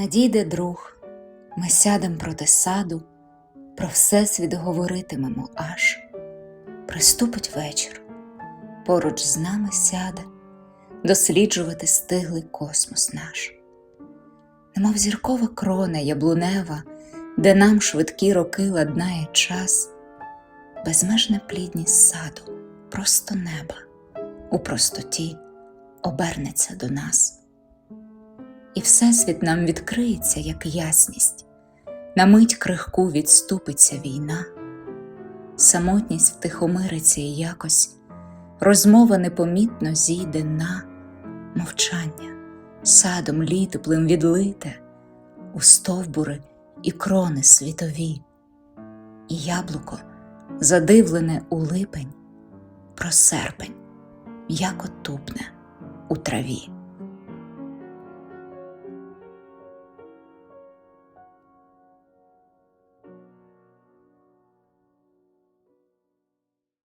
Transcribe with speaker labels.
Speaker 1: Надійде друг, ми сядем проти саду, про всесвіт говоритимемо аж. Приступить вечір, поруч з нами сяде, досліджувати стиглий космос наш. Немов зіркова крона яблунева, де нам швидкі роки ладнає час, безмежна плідність саду, просто неба, у простоті обернеться до нас і Всесвіт нам відкриється, як ясність, на мить крихку відступиться війна, самотність втихомириться і якось. Розмова непомітно зійде на мовчання, садом літоплим відлите. У стовбури і крони світові, і яблуко, задивлене у липень, про серпень, м'яко тупне у траві.